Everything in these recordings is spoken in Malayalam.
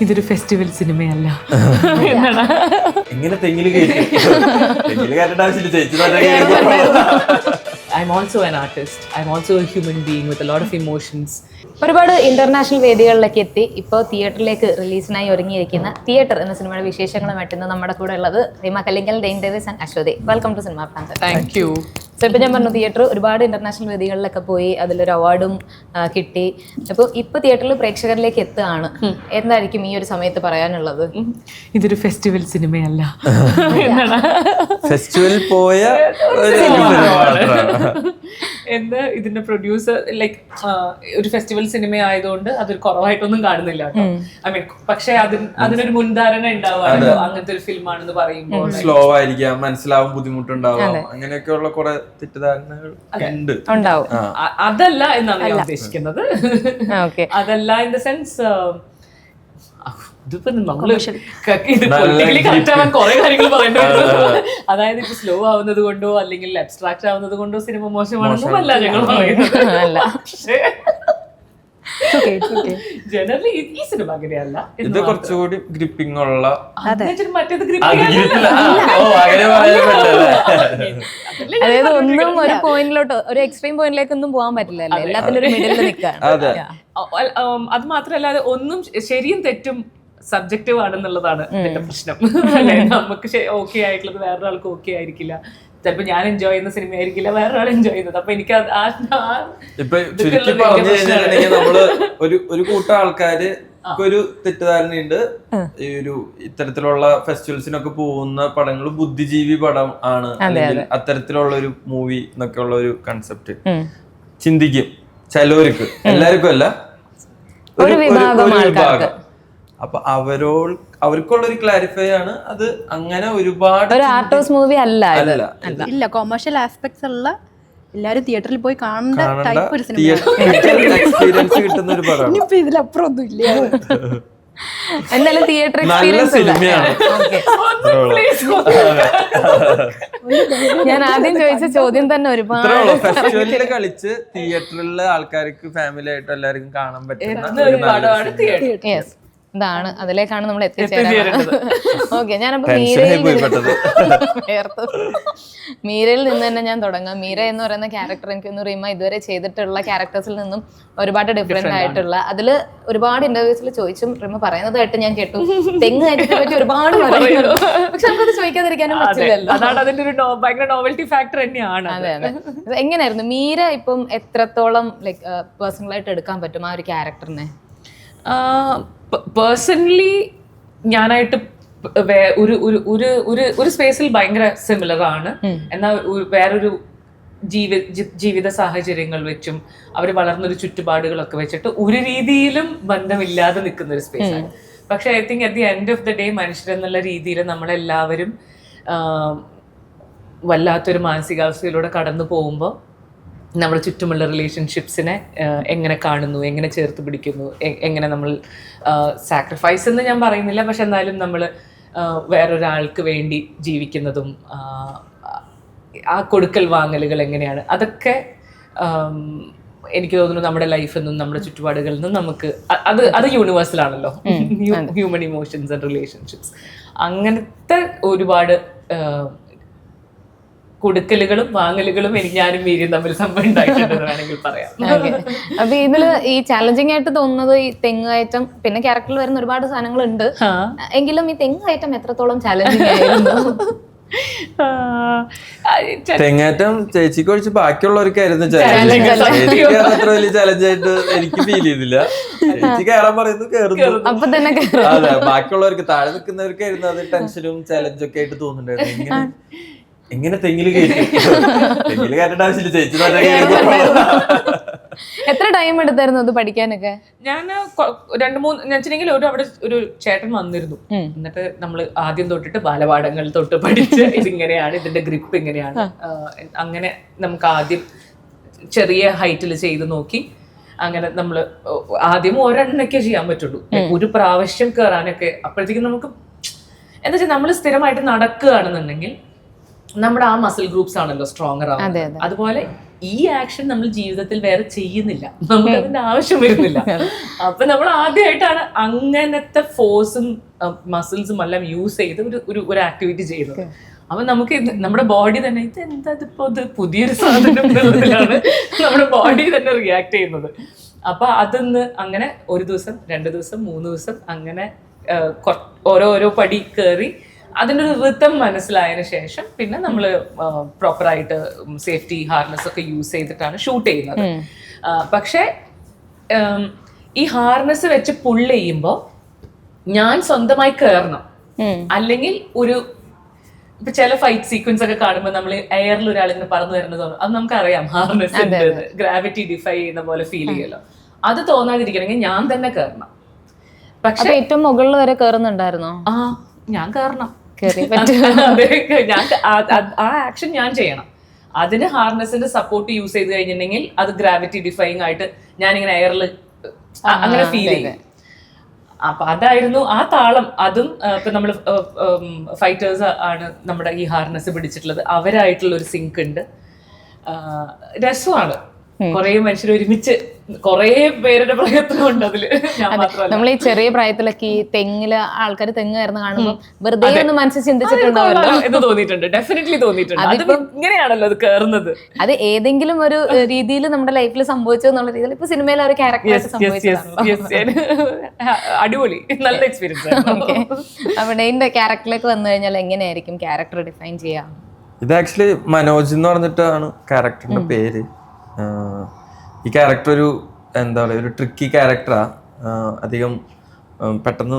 ഇതൊരു ഫെസ്റ്റിവൽ സിനിമയല്ല എന്നാണ് എങ്ങനെ കയറ്റേണ്ട ആവശ്യമില്ല ചേച്ചി. I'm also an artist I'm also a human being with lot of emotions ഒരുപാട് ഇന്റർനാഷണൽ വേദികളിലേക്ക് എത്തി. ഇപ്പോൾ തിയേറ്ററിലേക്ക് റിലീസിനായി ഒരുങ്ങിയിരിക്കുന്ന തിയേറ്റർ എന്ന സിനിമയുടെ വിശേഷങ്ങളുമായിട്ട് ഇന്ന് നമ്മുടെ കൂടെ ഉള്ളത് Rima Kallingal Dain Davis and Aswathy. Welcome to cinema fans thank you so ഇപ്പം ഞാൻ പറഞ്ഞു തിയേറ്റർ ഒരുപാട് ഇന്റർനാഷണൽ വേദികളിലൊക്കെ പോയി അതിലൊരു അവാർഡും കിട്ടി. അപ്പോൾ ഇപ്പോൾ തിയേറ്ററിൽ പ്രേക്ഷകരിലേക്ക് എത്തുകയാണ്. എന്തായിരിക്കും ഈ ഒരു സമയത്ത് പറയാനുള്ളത്? ഇതൊരു ഫെസ്റ്റിവൽ സിനിമയല്ല ഫെസ്റ്റിവൽ പോയ. എന്ന് ഇതിന്റെ പ്രൊഡ്യൂസർ ലൈക്ക് ഒരു ഫെസ്റ്റിവൽ സിനിമ ആയതുകൊണ്ട് അതൊരു കുറവായിട്ടൊന്നും കാണുന്നില്ല ഐ മീൻ പക്ഷെ അതിന് അതിനൊരു മുൻധാരണ ഉണ്ടാവാറുണ്ടോ അങ്ങനത്തെ ഒരു ഫിലിമാണെന്ന് പറയുമ്പോൾ. സ്ലോ ആയിരിക്കാം മനസ്സിലാവും ബുദ്ധിമുട്ടുണ്ടാവാം. അങ്ങനെയൊക്കെയുള്ള കുറെ തെറ്റിദ്ധാരണകൾ ഉണ്ട്. ഉണ്ടാവും. അതല്ല എന്നാണ് ഞാൻ ഉദ്ദേശിക്കുന്നത്. ഓക്കെ. അതല്ല ഇൻ ദ സെൻസ് ഇതിപ്പോ നമ്മൾ കുറെ കാര്യങ്ങൾ പറയേണ്ടി അതായത് ഇപ്പൊ സ്ലോ ആവുന്നത് കൊണ്ടോ അല്ലെങ്കിൽ അബ്സ്ട്രാക്ട് ആവുന്നത് കൊണ്ടോ സിനിമ മോശമാണെന്നും അല്ല ഞങ്ങൾ പറയുന്നത്. പക്ഷേ ജനറലി ഈ സിനിമ അങ്ങനെയല്ല എന്ന് ഇത് കുറച്ചുകൂടി ഗ്രിപ്പിംഗ് ഉള്ള മറ്റേത് പറ്റില്ല അതായത് ഒന്നും ഒരു പോയിന്റിലോട്ട് ഒരു എക്സ്ട്രീം പോയിന്റിലേക്കൊന്നും പോകാൻ പറ്റില്ലല്ലോ? എല്ലാത്തിനും ഒരു മിഡിൽ നിൽക്കുകയാണ് അതെ മാത്രമല്ല ഒന്നും ശരിയും തെറ്റും സബ്ജക്റ്റീവ് ആണെന്നുള്ളതാണ് എന്റെ പ്രശ്നം. അല്ലെ? നമുക്ക് ഓക്കെ ആയിട്ടുള്ളത് വേറൊരാൾക്ക് ഓക്കെ ആയിരിക്കില്ല. ചിലപ്പോ ഞാൻ എൻജോയ് ചെയ്യുന്ന സിനിമ ആയിരിക്കില്ല വേറൊരാൾ എൻജോയ് ചെയ്യുന്നത്. അപ്പൊ എനിക്ക് ആ- ആ- ഇപ്പൊ ഇതൊക്കെ ചുരുക്കി പറഞ്ഞു കഴിഞ്ഞിട്ടുണ്ടെങ്കിൽ നമ്മൾ ഒരു ഒരു കൂട്ടം ആൾക്കാര് ഒരു തെറ്റിദ്ധാരണയുണ്ട്. ഈ ഒരു ഇത്തരത്തിലുള്ള ഫെസ്റ്റിവൽസിനൊക്കെ പോകുന്ന പടങ്ങൾ ബുദ്ധിജീവി പടം ആണ്. അല്ലെങ്കിൽ അത്തരത്തിലുള്ള ഒരു മൂവി എന്നൊക്കെയുള്ള ഒരു കൺസെപ്റ്റ് ചിന്തിക്കും. ചിലവർക്ക്. എല്ലാവർക്കും അല്ല. ഒരു വിഭാഗം ആൾക്കാർക്ക്. അപ്പൊ അവരോ അവർക്കുള്ള ഒരു ക്ലാരിഫൈ ആണ്. അത് അങ്ങനെ ഒരുപാട് ഒരു ആർട്ടോസ് മൂവി അല്ല അല്ല. ഇല്ല കൊമേഴ്ഷ്യൽ ആസ്പെക്ട്സ് ഉള്ള എല്ലാരും തിയേറ്ററിൽ പോയി കാണേണ്ട കാണേണ്ട. ടൈപ്പ് ഒരു സിനിമ എക്സ്പീരിയൻസ് കിട്ടുന്ന ഒരു പടമാണ്. ഇനിയിപ്പോ ഇതിലപ്പുറം ഒന്നും ഇല്ല എന്തായാലും തിയേറ്റർ നല്ല എക്സ്പീരിയൻസ് ഞാൻ ആദ്യം ചോദിച്ച ചോദ്യം തന്നെ ഒരുപാട് ഫെസ്റ്റിവലിൽ കളിച്ച് തിയേറ്ററിലെ ആൾക്കാർക്ക് ഫാമിലി ആയിട്ട് എല്ലാവർക്കും കാണാൻ പറ്റുന്ന ഇതാണ്. അതിലേക്കാണ് നമ്മൾ എത്തിച്ചേരുന്നത്. ഓക്കെ ഞാനപ്പോ മീരയിൽ മീരയിൽ നിന്ന് തന്നെ ഞാൻ തുടങ്ങാം. മീര എന്ന് പറയുന്ന ക്യാരക്ടർ എനിക്കൊന്ന് റീമ ഇതുവരെ ചെയ്തിട്ടുള്ള ക്യാരക്ടേഴ്സിൽ നിന്നും ഒരുപാട് ഡിഫറെന്റ് ആയിട്ടുള്ള അതിൽ ഒരുപാട് ഇന്റർവ്യൂസിൽ ചോദിച്ചും റിമ പറയുന്നതായിട്ട് ഞാൻ കേട്ടു. തെങ്ങ് കയറ്റത്തെ പറ്റി ഒരുപാട് പറയുന്നു. പക്ഷെ നമുക്കത് ചോദിക്കാതിരിക്കാനും പറ്റില്ലല്ലോ. അതിന്റെ ഒരു ഭയങ്കര നോവൽറ്റി ഫാക്ടർ തന്നെയാണ് അതെ. അതെ എങ്ങനെയായിരുന്നു? മീര ഇപ്പം എത്രത്തോളം ലൈക് പേഴ്സണൽ ആയിട്ട് എടുക്കാൻ പറ്റും ആ ഒരു ക്യാരക്ടറിനെ പേഴ്സണലി ഞാനായിട്ട് ഒരു ഒരു ഒരു ഒരു ഒരു സ്പേസിൽ ഭയങ്കര സിമിലർ ആണ്. എന്നാൽ വേറൊരു ജീവി ജീവിത സാഹചര്യങ്ങൾ വെച്ചും അവർ വളർന്നൊരു ചുറ്റുപാടുകളൊക്കെ വെച്ചിട്ട് ഒരു രീതിയിലും ബന്ധമില്ലാതെ നിൽക്കുന്ന ഒരു സ്പേസ് ആണ്. പക്ഷെ I think at the end of the day മനുഷ്യരെന്നുള്ള രീതിയിൽ നമ്മളെല്ലാവരും വല്ലാത്തൊരു മാനസികാവസ്ഥയിലൂടെ കടന്നു പോകുമ്പോൾ നമ്മുടെ ചുറ്റുമുള്ള റിലേഷൻഷിപ്സിനെ എങ്ങനെ കാണുന്നു എങ്ങനെ ചേർത്ത് പിടിക്കുന്നു എങ്ങനെ നമ്മൾ സാക്രിഫൈസ് എന്ന് ഞാൻ പറയുന്നില്ല. പക്ഷെ എന്നാലും നമ്മൾ വേറൊരാൾക്ക് വേണ്ടി ജീവിക്കുന്നതും ആ, കൊടുക്കൽ വാങ്ങലുകൾ എങ്ങനെയാണ്? അതൊക്കെ എനിക്ക് തോന്നുന്നു നമ്മുടെ ലൈഫിൽ നിന്നും നമ്മുടെ ചുറ്റുപാടുകളിൽ നിന്നും നമുക്ക് അത് അത് യൂണിവേഴ്സൽ ആണല്ലോ. ഹ്യൂമൻ ഇമോഷൻസ് ആൻഡ് റിലേഷൻഷിപ്സ് അങ്ങനത്തെ ഒരുപാട് കൊടുക്കലുകളും വാങ്ങലുകളും എനിക്ക് ഞാനും വീര്യം തമ്മിൽ സംഭവം വേണമെങ്കിൽ പറയാം. അപ്പൊ ഇതിൽ ഈ ചാലഞ്ചിങ് ആയിട്ട് തോന്നുന്നത് ഈ തെങ്ങ് കയറ്റം പിന്നെ ക്യാരക്ടറിൽ വരുന്ന ഒരുപാട് സാധനങ്ങൾ ഉണ്ട് എങ്കിലും ഈ തെങ്ങ് കയറ്റം എത്രത്തോളം ചാലഞ്ചിങ് ആയിരുന്നു? തെങ്ങേറ്റം ചേച്ചിക്ക് ഒഴിച്ച് ബാക്കിയുള്ളവർക്കായിരുന്നു. അത്ര വലിയ ചാലഞ്ച് ആയിട്ട് എനിക്ക് ഫീൽ ചെയ്തില്ല. ചേച്ചി കയറാൻ പറയുന്നു കയറുന്നു. അതെ ബാക്കിയുള്ളവർക്ക് താഴെ നിൽക്കുന്നവർക്കായിരുന്നു അത് ടെൻഷനും ചലഞ്ചൊക്കെ ഒക്കെ ആയിട്ട് തോന്നുന്നുണ്ടായിരുന്നു എങ്ങനെ തെങ്ങിൽ കയറ്റും? കയറ്റേണ്ട ആവശ്യമില്ല. ചേച്ചി എത്ര ടൈം എടുത്തായിരുന്നു അത് പഠിക്കാനൊക്കെ? ഞാൻ രണ്ടു രണ്ട് മൂന്ന് ഞാൻ വെച്ചിട്ടുണ്ടെങ്കിൽ ഒരു അവിടെ ഒരു ചേട്ടൻ വന്നിരുന്നു. എന്നിട്ട് നമ്മൾ ആദ്യം തൊട്ടിട്ട് ബാലപാഠങ്ങൾ തൊട്ട് പഠിച്ച് ഇതിങ്ങനെയാണ് ഇതിന്റെ ഗ്രിപ്പ് ഇങ്ങനെയാണ്. അങ്ങനെ നമുക്ക് ആദ്യം ചെറിയ ഹൈറ്റിൽ ചെയ്ത് നോക്കി. അങ്ങനെ നമ്മൾ ആദ്യം ഒരെണ്ണൊക്കെ ചെയ്യാൻ പറ്റുള്ളൂ. ഒരു പ്രാവശ്യം കയറാനൊക്കെ അപ്പോഴത്തേക്കും നമുക്ക് എന്താ വെച്ചാൽ നമ്മൾ സ്ഥിരമായിട്ട് നടക്കുകയാണെന്നുണ്ടെങ്കിൽ നമ്മുടെ ആ മസിൽ ഗ്രൂപ്പ്സ് ആണല്ലോ സ്ട്രോങ്ങർ ആവുന്നത്. അതുപോലെ ഈ ആക്ഷൻ നമ്മൾ ജീവിതത്തിൽ വേറെ ചെയ്യുന്നില്ല. നമുക്ക് അതിന്റെ ആവശ്യം വരുന്നില്ല. അപ്പൊ നമ്മൾ ആദ്യമായിട്ടാണ് അങ്ങനത്തെ ഫോഴ്സും മസിൽസും എല്ലാം യൂസ് ചെയ്ത് ഒരു ഒരു ഒരു ആക്ടിവിറ്റി ചെയ്യുന്നത്. അപ്പൊ നമുക്ക് നമ്മുടെ ബോഡി തന്നെ ഇത് എന്താ ഇപ്പോ ഇത് പുതിയൊരു സാധനം എന്നുള്ളതിലാണ് നമ്മുടെ ബോഡി തന്നെ റിയാക്ട് ചെയ്യുന്നത്. അപ്പൊ അതൊന്ന് അങ്ങനെ ഒരു ദിവസം രണ്ട് ദിവസം മൂന്ന് ദിവസം അങ്ങനെ ഓരോരോ ഓരോ ഓരോ പടി കയറി അതിന്റെ ഒരു ഋതം മനസ്സിലായതിനു ശേഷം പിന്നെ നമ്മൾ പ്രോപ്പറായിട്ട് സേഫ്റ്റി ഹാർനസ് ഒക്കെ യൂസ് ചെയ്തിട്ടാണ് ഷൂട്ട് ചെയ്യുന്നത്. പക്ഷേ ഈ ഹാർനസ് വെച്ച് പുൾ ചെയ്യുമ്പോൾ ഞാൻ സ്വന്തമായി കയറണം അല്ലെങ്കിൽ ഒരു ഇപ്പൊ ചില ഫൈറ്റ് സീക്വൻസ് ഒക്കെ കാണുമ്പോൾ നമ്മൾ എയറിൽ ഒരാൾ ഇങ്ങനെ പറന്നു വരുന്നത് അത് നമുക്കറിയാം ഹാർനസ് ഗ്രാവിറ്റി ഡിഫൈ ചെയ്യുന്ന പോലെ ഫീൽ ചെയ്യല്ലോ. അത് തോന്നാതിരിക്കണമെങ്കിൽ ഞാൻ തന്നെ കയറണം പക്ഷെ ഏറ്റവും മുകളിൽ വരെ കയറുന്നുണ്ടായിരുന്നോ ആ ഞാൻ കയറണം ഞാൻ ആ- ആക്ഷൻ ഞാൻ ചെയ്യണം. അതിന് ഹാർനെസിന്റെ സപ്പോർട്ട് യൂസ് ചെയ്ത് കഴിഞ്ഞിട്ടുണ്ടെങ്കിൽ അത് ഗ്രാവിറ്റി ഡിഫൈങ് ആയിട്ട് ഞാൻ ഇങ്ങനെ എയറിൽ അങ്ങനെ ഫീൽ ചെയ്യും. അപ്പൊ അതായിരുന്നു ആ താളം. അതും ഇപ്പൊ നമ്മൾ ഫൈറ്റേഴ്സ് ആണ് നമ്മുടെ ഈ ഹാർനസ് പിടിച്ചിട്ടുള്ളത്. അവരായിട്ടുള്ള ഒരു സിങ്ക് ഉണ്ട് രസമാണ്. കുറേ മനുഷ്യർ ഒരുമിച്ച് കൊറേ പേരുടെ പ്രയത്നമുണ്ട് അതിൽ. ഞാൻ മാത്രമല്ല. നമ്മൾ ഈ ചെറിയ പ്രായത്തിലൊക്കെ ഈ തെങ്ങിൽ ആൾക്കാർ തെങ്ങ് കയറുന്ന കാണുമ്പോൾ വെറുതെ ഒന്ന് മനസ്സിൽ ചിന്തിച്ചിട്ടുണ്ടാവല്ലോ. എന്ന് തോന്നിയിട്ടുണ്ട്. ഡെഫിനറ്റ്ലി തോന്നിയിട്ടുണ്ട്. അത് ഇങ്ങനെയാണല്ലോ അത് അത് ഏതെങ്കിലും ഒരു രീതിയിൽ നമ്മുടെ ലൈഫിൽ സംഭവിച്ചു എന്നുള്ള രീതിയിൽ ഇപ്പൊ സിനിമയിൽ ഒരു ക്യാരക്ടർ അടിപൊളി. നല്ല എക്സ്പീരിയൻസ് ഓക്കെ അപ്പൊ ഡെയിന്റെ ക്യാരക്ടറിലേക്ക് വന്നു കഴിഞ്ഞാൽ എങ്ങനെയായിരിക്കും ക്യാരക്ടർ ഡിഫൈൻ ചെയ്യാം? ഇത് ആക്ച്വലി മനോജ് എന്ന് പറഞ്ഞിട്ടാണ് ക്യാരക്ടറിന്റെ പേര്. ഈ ക്യാരക്ടർ ഒരു എന്താ പറയുക ഒരു ട്രിക്കി ക്യാരക്ടറാണ് അധികം പെട്ടെന്ന്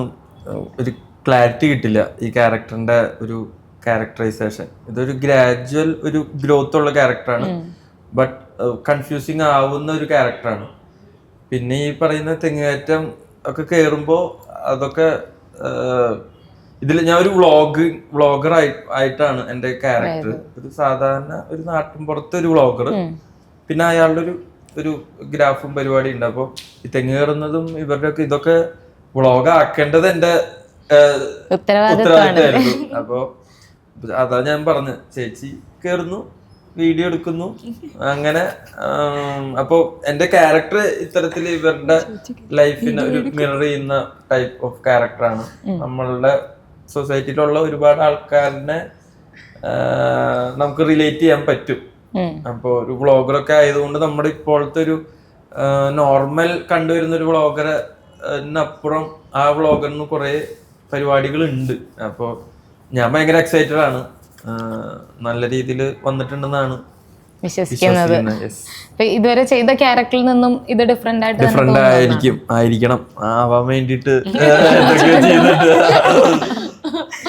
ഒരു ക്ലാരിറ്റി കിട്ടില്ല ഈ ക്യാരക്ടറിന്റെ ഒരു ക്യാരക്ടറൈസേഷൻ ഇതൊരു ഗ്രാജുവൽ ഒരു ഗ്രോത്ത് ഉള്ള ക്യാരക്ടറാണ് ബട്ട് കൺഫ്യൂസിങ് ആവുന്ന ഒരു ക്യാരക്ടറാണ് പിന്നെ ഈ പറയുന്ന തെങ്ങുകയറ്റം ഒക്കെ കയറുമ്പോൾ അതൊക്കെ ഇതിൽ ഞാൻ ഒരു വ്ളോഗ് വ്ളോഗർ ആയിട്ടാണ് എന്റെ ക്യാരക്ടർ ഒരു സാധാരണ ഒരു നാട്ടിൻ പുറത്തെ ഒരു വ്ളോഗർ പിന്നെ അയാളുടെ ഒരു ഒരു ഗ്രാഫും പരിപാടി ഉണ്ട് അപ്പോൾ ഈ തെങ്ങ് കയറുന്നതും ഇവരുടെ ഒക്കെ ഇതൊക്കെ വ്ളോഗ് ആക്കേണ്ടത് എന്റെ ഉത്തരവാദിത്തമായിരുന്നു അപ്പോ അതാ ഞാൻ പറഞ്ഞു ചേച്ചി കേറുന്നു വീഡിയോ എടുക്കുന്നു അങ്ങനെ അപ്പോൾ എന്റെ എന്റെ ക്യാരക്ടർ ഇത്തരത്തിൽ ഇവരുടെ ലൈഫിനെ ഒരു മിറർ ചെയ്യുന്ന ടൈപ്പ് ഓഫ് ക്യാരക്ടറാണ്. നമ്മളുടെ സൊസൈറ്റിയിലുള്ള ഒരുപാട് ആൾക്കാരനെ നമുക്ക് റിലേറ്റ് ചെയ്യാൻ പറ്റും. അപ്പോൾ ഒരു വ്ളോഗറൊക്കെ ആയതുകൊണ്ട് നമ്മുടെ ഇപ്പോഴത്തെ ഒരു നോർമൽ കണ്ടുവരുന്ന ഒരു വ്ളോഗറിനപ്പുറം ആ വ്ളോഗറിന് കുറേ പരിപാടികളുണ്ട്. അപ്പോൾ ഞാൻ ഭയങ്കര എക്സൈറ്റഡ് ആണ്. നല്ല രീതിയിൽ വന്നിട്ടുണ്ടെന്നാണ് വിശ്വസിക്കുന്നത്. ഇതുവരെ ചെയ്ത ക്യാരക്ടറിൽ നിന്നും ഇത് ഡിഫറെന്റ് ആയിട്ട് ഡിഫറെന്റ് ആയിരിക്കും. ആയിരിക്കണം. ആവാൻ ചെയ്തിട്ട്.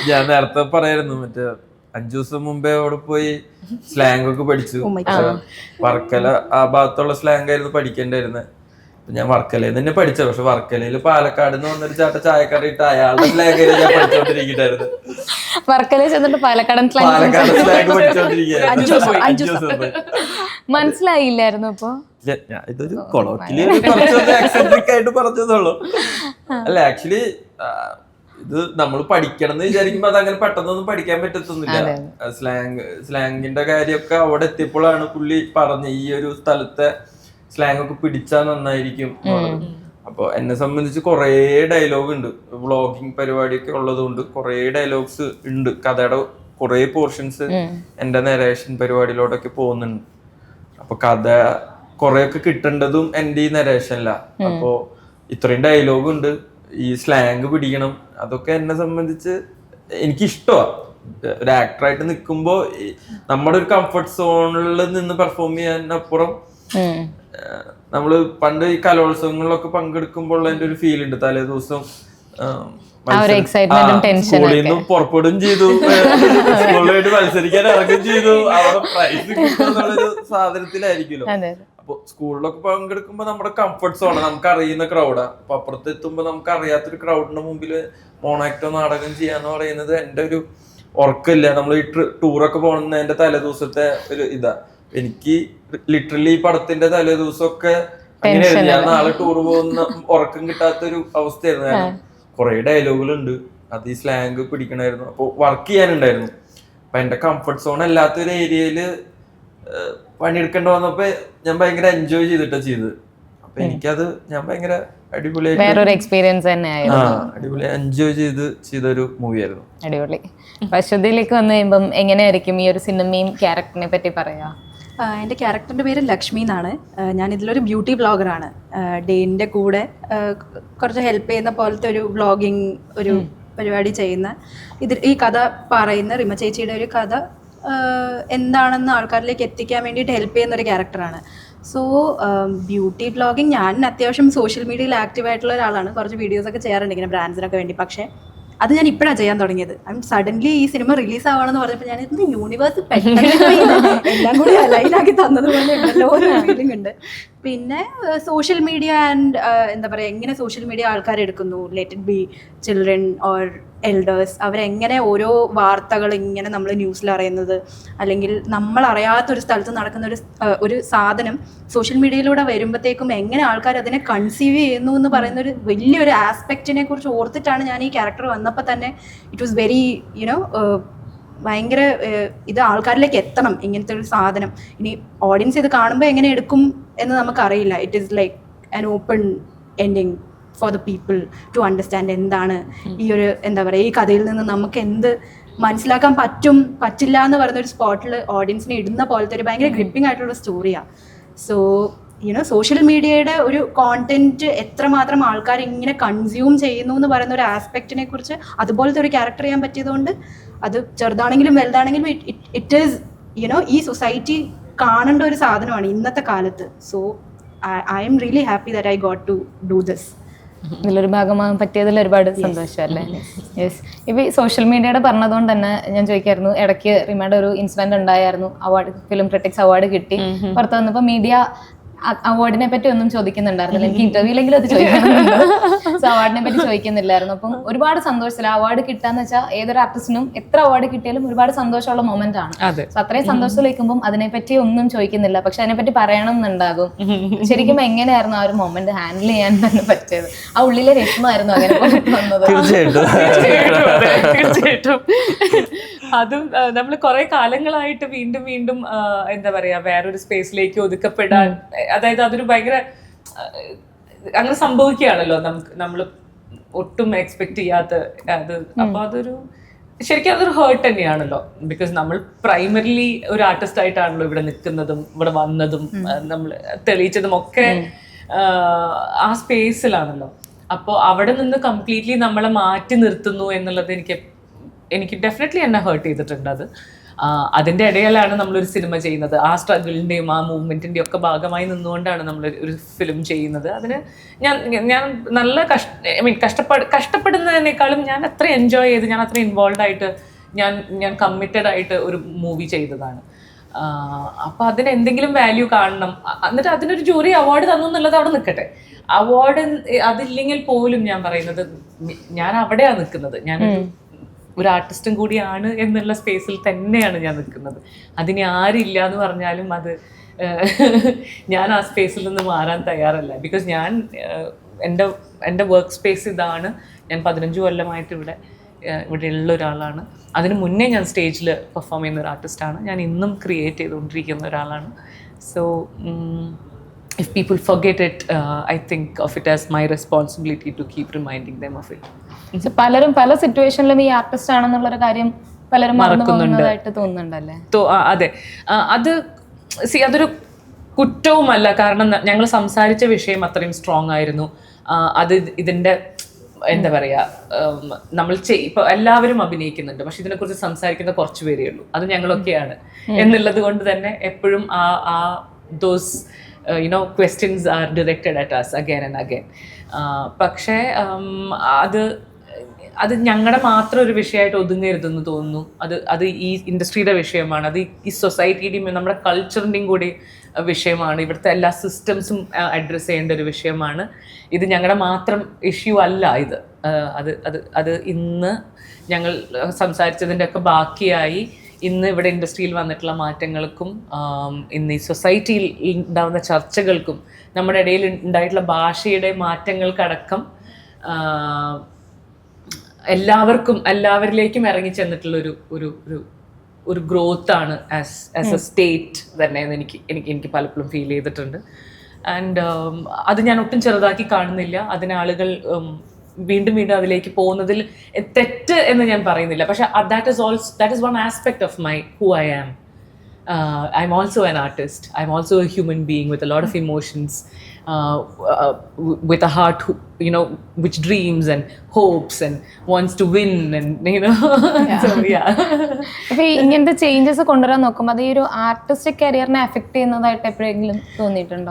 ഞാൻ നേരത്തെ പറയായിരുന്നു മറ്റേ അഞ്ചു ദിവസം മുമ്പേ അവിടെ പോയി സ്ലാങ് ഒക്കെ പഠിച്ചു. പക്ഷെ വർക്കല ആ ഭാഗത്തുള്ള സ്ലാങ് ആയിരുന്നു പഠിക്കേണ്ടായിരുന്നത് ഞാൻ വർക്കലയിൽ തന്നെ പഠിച്ചത്. പക്ഷെ വർക്കലയിൽ പാലക്കാട് നിന്ന് വന്നൊരു ചേട്ട ചായക്കട ഇട്ട് അയാളുടെ സ്ലാങ് ഞാൻ പഠിച്ചോണ്ടിരിക്കണ്ടായിരുന്നു വർക്കല ചെന്നിട്ട് പാലക്കാടൻ പാലക്കാട് സ്ലാങ് പോയി. മനസ്സിലായില്ലായിരുന്നു അപ്പൊ? ഇതൊരു കൊളോക്കിൽ കുറച്ചൊന്ന് eccentric ആയിട്ട് പറഞ്ഞതുള്ളൂ അല്ല ആക്ച്വലി ഇത് നമ്മൾ പഠിക്കണം എന്ന് വിചാരിക്കുമ്പോ അത് അങ്ങനെ പെട്ടെന്നൊന്നും പഠിക്കാൻ പറ്റത്തൊന്നുമില്ല. സ്ലാങ് സ്ലാങ്ങിന്റെ കാര്യമൊക്കെ അവിടെ എത്തിയപ്പോഴാണ് പുള്ളി പറഞ്ഞ ഈ ഒരു സ്ഥലത്തെ സ്ലാങ് ഒക്കെ പിടിച്ചാൽ നന്നായിരിക്കും അപ്പൊ എന്നെ സംബന്ധിച്ച് കുറേ ഡയലോഗ് ഉണ്ട്. വ്ളോഗിങ് പരിപാടിയൊക്കെ ഉള്ളത് കൊണ്ട് കുറേ ഡയലോഗ്സ് ഉണ്ട്. കഥയുടെ കുറേ പോർഷൻസ് എന്റെ നരേഷൻ പരിപാടിയിലോട്ടൊക്കെ പോകുന്നുണ്ട്. അപ്പൊ കഥ കുറെയൊക്കെ കിട്ടേണ്ടതും എന്റെ ഈ നരേഷനല്ല അപ്പോ ഇത്രയും ഡയലോഗ് ഉണ്ട്. ഈ സ്ലാങ് പിടിക്കണം അതൊക്കെ എന്നെ സംബന്ധിച്ച് എനിക്ക് ഇഷ്ടമാണ് ഒരു ആക്ടറായിട്ട് നിൽക്കുമ്പോ ഈ നമ്മുടെ ഒരു കംഫർട്ട് സോണിൽ നിന്ന് പെർഫോം ചെയ്യാനപ്പുറം നമ്മൾ പണ്ട് ഈ കലോത്സവങ്ങളിലൊക്കെ പങ്കെടുക്കുമ്പോൾ അതിന്റെ ഒരു ഫീൽ ഉണ്ട്. തലേ ദിവസം സ്കൂളിൽ നിന്ന് പുറപ്പെടും ചെയ്തു. സ്കൂളിലായിട്ട് മത്സരിക്കാൻ ഇറങ്ങും ചെയ്തു. അവിടെ പ്രൈസ് കിട്ടുന്നുള്ളൊരു സാധനത്തിലായിരിക്കുമല്ലോ. അതെ അതെ. അപ്പൊ സ്കൂളിലൊക്കെ പങ്കെടുക്കുമ്പോ നമ്മുടെ കംഫർട്ട് സോണ് നമുക്ക് അറിയുന്ന ക്രൗഡാ അപ്പൊ അപ്പുറത്ത് എത്തുമ്പോ നമുക്ക് അറിയാത്തൊരു ക്രൗഡിന്റെ മുമ്പിൽ മോണാക്ടോ നാടകം ചെയ്യാന്ന് പറയുന്നത് എന്റെ ഒരു ഉറക്കമില്ല നമ്മൾ ഈ ടൂറൊക്കെ പോകുന്നതിന്റെ തലേദിവസത്തെ ഒരു ഇതാ. എനിക്ക് ലിറ്ററലി ഈ പടത്തിന്റെ തലേദിവസമൊക്കെ അങ്ങനെയായിരുന്നു ഞാൻ നാളെ ടൂർ പോകുന്ന ഉറക്കം കിട്ടാത്തൊരു അവസ്ഥയായിരുന്നു കാരണം കുറെ ഡയലോഗുകളുണ്ട് അത് ഈ സ്ലാങ് പിടിക്കണമായിരുന്നു അപ്പോൾ വർക്ക് ചെയ്യാനുണ്ടായിരുന്നു. അപ്പൊ എന്റെ കംഫർട്ട് സോൺ അല്ലാത്തൊരു ഏരിയയിൽ പണിയെടുക്കേണ്ടി വന്നപ്പോ ഞാൻ ഭയങ്കര എൻജോയ് ചെയ്തിട്ടാ ചെയ്തത്. അപ്പൊ എനിക്കത് ഞാൻ ഭയങ്കര അടിപൊളിയായിട്ട് വേറൊരു എക്സ്പീരിയൻസ് തന്നെ ആയിരുന്നു. അടിപൊളി എൻജോയ് ചെയ്ത് ചെയ്തൊരു മൂവി ആയിരുന്നു. അടിപൊളി. പശുതിയിലേക്ക് വന്നു കഴിയുമ്പം എങ്ങനെയായിരിക്കും ഈ ഒരു സിനിമയും ക്യാരക്ടറിനെ പറ്റി പറയാ? എന്റെ ക്യാരക്ടറിന്റെ പേര് ലക്ഷ്മി എന്നാണ്. ഞാൻ ഇതിലൊരു ബ്യൂട്ടി ബ്ലോഗറാണ് ഡേന്റെ കൂടെ കുറച്ച് ഹെൽപ്പ് ചെയ്യുന്ന പോലത്തെ ഒരു ബ്ലോഗിങ് ഒരു പരിപാടി ചെയ്യുന്ന ഇതിൽ ഈ കഥ പറയുന്ന റിമ ചേച്ചിയുടെ ഒരു കഥ എന്താണെന്ന് ആൾക്കാരിലേക്ക് എത്തിക്കാൻ വേണ്ടിയിട്ട് ഹെൽപ്പ് ചെയ്യുന്ന ഒരു ക്യാരക്ടറാണ് സോ ബ്യൂട്ടി ബ്ലോഗിങ് ഞാൻ അത്യാവശ്യം സോഷ്യൽ മീഡിയയിൽ ആക്റ്റീവ് ആയിട്ടുള്ള ഒരാളാണ്. കുറച്ച് വീഡിയോസൊക്കെ ചെയ്യാറുണ്ട് ഇങ്ങനെ ബ്രാൻഡ്സിനൊക്കെ വേണ്ടി. പക്ഷേ അത് ഞാൻ ഇപ്പോഴാണ് ചെയ്യാൻ തുടങ്ങിയത്. സഡൻലി ഈ സിനിമ റിലീസ് ആവണമെന്ന് പറഞ്ഞപ്പോൾ ഞാൻ ഇന്ന് യൂണിവേഴ്സ് പെട്ടെന്ന് എല്ലാം കൂടി അലൈനാക്കി തന്നതുപോലെ ഉണ്ടല്ലോ ഉണ്ട്. പിന്നെ സോഷ്യൽ മീഡിയ ആൻഡ് എന്താ പറയുക എങ്ങനെ സോഷ്യൽ മീഡിയ ആൾക്കാർ എടുക്കുന്നു? Let be children or elders അവരെങ്ങനെ ഓരോ വാർത്തകൾ ഇങ്ങനെ നമ്മൾ ന്യൂസിൽ അറിയുന്നത്? അല്ലെങ്കിൽ നമ്മൾ അറിയാത്ത ഒരു സ്ഥലത്ത് നടക്കുന്ന ഒരു ഒരു സാധനം സോഷ്യൽ മീഡിയയിലൂടെ വരുമ്പോഴത്തേക്കും എങ്ങനെ ആൾക്കാർ അതിനെ കൺസീവ് ചെയ്യുന്നു എന്ന് പറയുന്ന ഒരു വലിയൊരു ആസ്പെക്റ്റിനെ കുറിച്ച് ഓർത്തിട്ടാണ് ഞാൻ ഈ ക്യാരക്ടർ വന്നപ്പോൾ തന്നെ ഇറ്റ് വാസ് വെരി യുനോ ഭയങ്കര ഇത് ആൾക്കാരിലേക്ക് എത്തണം ഇങ്ങനത്തെ ഒരു സാധനം. ഇനി ഓഡിയൻസ് ഇത് കാണുമ്പോൾ എങ്ങനെ എടുക്കും എന്ന് നമുക്കറിയില്ല. It is like an open ending for the people to understand എന്താണ് ഈ ഒരു എന്താ പറയുക ഈ കഥയിൽ നിന്ന് നമുക്ക് എന്ത് മനസ്സിലാക്കാൻ പറ്റും പറ്റില്ല എന്ന് പറയുന്ന ഒരു സ്പോട്ടിൽ ഓഡിയൻസിനെ ഇടുന്ന പോലത്തെ ഒരു ഭയങ്കര ഗ്രിപ്പിംഗ് ആയിട്ടുള്ള സ്റ്റോറിയാണ് സോ യുനോ സോഷ്യൽ മീഡിയയുടെ ഒരു കോണ്ടന്റ് എത്രമാത്രം ആൾക്കാർ ഇങ്ങനെ കൺസ്യൂം ചെയ്യുന്നു എന്ന് പറയുന്ന ഒരു ആസ്പെക്റ്റിനെ കുറിച്ച് അതുപോലത്തെ ഒരു ക്യാരക്ടർ ചെയ്യാൻ പറ്റിയതുകൊണ്ട് അത് ചെറുതാണെങ്കിലും വലുതാണെങ്കിലും ഇറ്റ് ഈസ് യുനോ ഈ സൊസൈറ്റി കാണേണ്ട ഒരു സാധനമാണ് ഇന്നത്തെ കാലത്ത്. So I'm really happy that I got to do this ഇതിലൊരു ഭാഗമാകാൻ പറ്റിയതിൽ ഒരുപാട് സന്തോഷം അല്ലേ? യെസ് ഇപ്പൊ ഈ സോഷ്യൽ മീഡിയയുടെ പറഞ്ഞതുകൊണ്ട് തന്നെ ഞാൻ ചോദിക്കായിരുന്നു ഇടയ്ക്ക് റിമയുടെ ഒരു ഇൻസിഡന്റ് ഉണ്ടായിരുന്നു അവാർഡ് ഫിലിം ക്രിട്ടിക്സ് അവാർഡ് കിട്ടി പുറത്ത് വന്നപ്പോൾ മീഡിയ അവാർഡിനെ പറ്റി ഒന്നും ചോദിക്കുന്നുണ്ടായിരുന്നില്ല. എനിക്ക് ഇന്റർവ്യൂലെങ്കിലും അത് ചോദിക്കുന്നുണ്ട് സോ അവാർഡിനെ പറ്റി ചോദിക്കുന്നില്ലായിരുന്നു. അപ്പം ഒരുപാട് സന്തോഷത്തില്ല അവാർഡ് കിട്ടാന്ന് വെച്ചാൽ ഏതൊരു ആർട്ടിസ്റ്റിനും എത്ര അവാർഡ് കിട്ടിയാലും ഒരുപാട് സന്തോഷമുള്ള മൊമെന്റ് ആണ്. അതെ. സോ അത്രയും സന്തോഷത്തിലേക്കുമ്പോൾ അതിനെപ്പറ്റി ഒന്നും ചോദിക്കുന്നില്ല. പക്ഷെ അതിനെപ്പറ്റി പറയണം എന്നുണ്ടാകും ശരിക്കും എങ്ങനെയായിരുന്നു ആ ഒരു മൊമെന്റ് ഹാൻഡിൽ ചെയ്യാൻ തന്നെ പറ്റിയത്? ആ ഉള്ളിലെ രക്ഷമായിരുന്നു അങ്ങനെ തീർച്ചയായിട്ടും. അതെ, നമ്മൾ കുറെ കാലങ്ങളായിട്ട് വീണ്ടും വീണ്ടും എന്താ പറയാ വേറൊരു സ്പേസിലേക്ക് ഒതുക്കപ്പെടാൻ അതായത് അതൊരു ഭയങ്കര അങ്ങനെ സംഭവിക്കുകയാണല്ലോ നമുക്ക് നമ്മൾ ഒട്ടും എക്സ്പെക്ട് ചെയ്യാത്ത അത്. അപ്പൊ അതൊരു ശരിക്കും അതൊരു ഹേർട്ട് തന്നെയാണല്ലോ. ബിക്കോസ് നമ്മൾ പ്രൈമറിലി ഒരു ആർട്ടിസ്റ്റ് ആയിട്ടാണല്ലോ ഇവിടെ നിൽക്കുന്നതും ഇവിടെ വന്നതും നമ്മൾ തെളിയിച്ചതും ഒക്കെ ആ, ആ സ്പേസിലാണല്ലോ അപ്പോൾ അവിടെ നിന്ന് കംപ്ലീറ്റ്ലി നമ്മളെ മാറ്റി നിർത്തുന്നു എന്നുള്ളത് എനിക്ക് എനിക്ക് ഡെഫിനറ്റ്ലി എന്നെ ഹേർട്ട് ചെയ്തിട്ടുണ്ട് അത്. അതിന്റെ ഇടയിലാണ് നമ്മളൊരു സിനിമ ചെയ്യുന്നത്. ആ സ്ട്രഗിളിന്റെയും ആ മൂവ്മെന്റിന്റെയും ഒക്കെ ഭാഗമായി നിന്നുകൊണ്ടാണ് നമ്മൾ ഒരു ഫിലിം ചെയ്യുന്നത്. അതിന് ഞാൻ ഞാൻ നല്ല കഷ്ട ഐ മീൻ കഷ്ടപ്പെട് കഷ്ടപ്പെടുന്നതിനേക്കാളും ഞാൻ അത്ര എൻജോയ് ചെയ്ത് ഞാൻ അത്ര ഇൻവോൾവ് ആയിട്ട് ഞാൻ ഞാൻ കമ്മിറ്റഡ് ആയിട്ട് ഒരു മൂവി ചെയ്തതാണ്. അപ്പോൾ അപ്പൊ അതിന് എന്തെങ്കിലും വാല്യൂ കാണണം. എന്നിട്ട് അതിനൊരു ജൂറി അവാർഡ് തന്നു എന്നുള്ളത് അവിടെ നിൽക്കട്ടെ. അവാർഡ് അതില്ലെങ്കിൽ പോലും ഞാൻ പറയുന്നത് ഞാൻ അവിടെയാണ് നിൽക്കുന്നത്. ഞാൻ ഒരു ആർട്ടിസ്റ്റും കൂടിയാണ് എന്നുള്ള സ്പേസിൽ തന്നെയാണ് ഞാൻ നിൽക്കുന്നത്. അതിന് ആരില്ല എന്ന് പറഞ്ഞാലും അത് ഞാൻ ആ സ്പേസിൽ നിന്ന് മാറാൻ തയ്യാറല്ല. ബിക്കോസ് ഞാൻ എന്റെ എന്റെ വർക്ക് സ്പേസ് ഇതാണ്. ഞാൻ പതിനഞ്ച് കൊല്ലമായിട്ട് ഇവിടെ ഇവിടെയുള്ള ഒരാളാണ്. അതിന് മുന്നേ ഞാൻ സ്റ്റേജിൽ പെർഫോം ചെയ്യുന്ന ഒരു ആർട്ടിസ്റ്റാണ് ഞാൻ ഇന്നും ക്രിയേറ്റ് ചെയ്തുകൊണ്ടിരിക്കുന്ന ഒരാളാണ്. So if people forget it I think of it as my responsibility to keep reminding them of it പലരും പല സിറ്റുവേഷനിലും ഈ ആർട്ടിസ്റ്റ് ആണെന്നുള്ള ഒരു കാര്യം പലരും മറന്നു പോകുന്നതായിട്ട് തോന്നുന്നുണ്ടല്ലേ? അതെ. അത് സി അതൊരു കുറ്റവുമല്ല. കാരണം ഞങ്ങൾ സംസാരിച്ച വിഷയം അത്രയും സ്ട്രോങ് ആയിരുന്നു. അത് ഇതിന്റെ എന്താ പറയാ നമ്മൾ ഇപ്പൊ എല്ലാവരും അഭിനയിക്കുന്നുണ്ട്. പക്ഷെ ഇതിനെക്കുറിച്ച് സംസാരിക്കുന്ന കുറച്ച് പേരേ ഉള്ളൂ. അത് ഞങ്ങളൊക്കെയാണ്. എന്നുള്ളത് കൊണ്ട് തന്നെ എപ്പോഴും ആ ആ those you know questions are directed at us again and again പക്ഷേ അത് അത് ഞങ്ങളുടെ മാത്രം ഒരു വിഷയമായിട്ട് ഒതുങ്ങരുതെന്ന് തോന്നുന്നു. അത് അത് ഈ ഇൻഡസ്ട്രിയുടെ വിഷയമാണ്. അത് ഈ സൊസൈറ്റിയുടെയും നമ്മുടെ കൾച്ചറിന്റെയും കൂടി വിഷയമാണ്. ഇവിടുത്തെ എല്ലാ സിസ്റ്റംസും അഡ്രസ്സ് ചെയ്യേണ്ട ഒരു വിഷയമാണ്. ഇത് ഞങ്ങളുടെ മാത്രം ഇഷ്യൂ അല്ല ഇത്. അത് അത് അത് ഇന്ന് ഞങ്ങൾ സംസാരിച്ചതിന്റെയൊക്കെ ബാക്കിയായി ഇന്ന് ഇവിടെ ഇൻഡസ്ട്രിയിൽ വന്നിട്ടുള്ള മാറ്റങ്ങൾക്കും ഇന്ന് ഈ സൊസൈറ്റിയിൽ ഉണ്ടാകുന്ന ചർച്ചകൾക്കും നമ്മുടെ ഇടയിൽ ഉണ്ടായിട്ടുള്ള ഭാഷയുടെ മാറ്റങ്ങൾക്കടക്കം എല്ലാവർക്കും എല്ലാവരിലേക്കും ഇറങ്ങി ചെന്നിട്ടുള്ള ഒരു ഒരു ഒരു ഒരു ഗ്രോത്ത് ആണ് ആസ് ആസ് എ സ്റ്റേറ്റ് തന്നെ എന്ന് എനിക്ക് എനിക്ക് എനിക്ക് പലപ്പോഴും ഫീൽ ചെയ്തിട്ടുണ്ട്. ആൻഡ് അത് ഞാൻ ഒട്ടും ചെറുതാക്കി കാണുന്നില്ല. അതിന് ആളുകൾ വീണ്ടും വീണ്ടും അതിലേക്ക് പോകുന്നതിൽ തെറ്റ് എന്ന് ഞാൻ പറയുന്നില്ല. പക്ഷെ that is also that is one aspect of my who I am uh, I'm also an artist. I'm also a human being with a lot of emotions, uh, uh, with a heart, who, you know, which dreams and hopes and wants to win, and you know, so yeah. അപ്പൊ ഈ ഇങ്ങനത്തെ ചേഞ്ചസ് കൊണ്ടുവരാൻ നോക്കുമ്പോൾ അത് ഈ ഒരു ആർട്ടിസ്റ്റിക് കരിയറിനെ എഫക്ട് ചെയ്യുന്നതായിട്ട് എപ്പോഴെങ്കിലും തോന്നിയിട്ടുണ്ടോ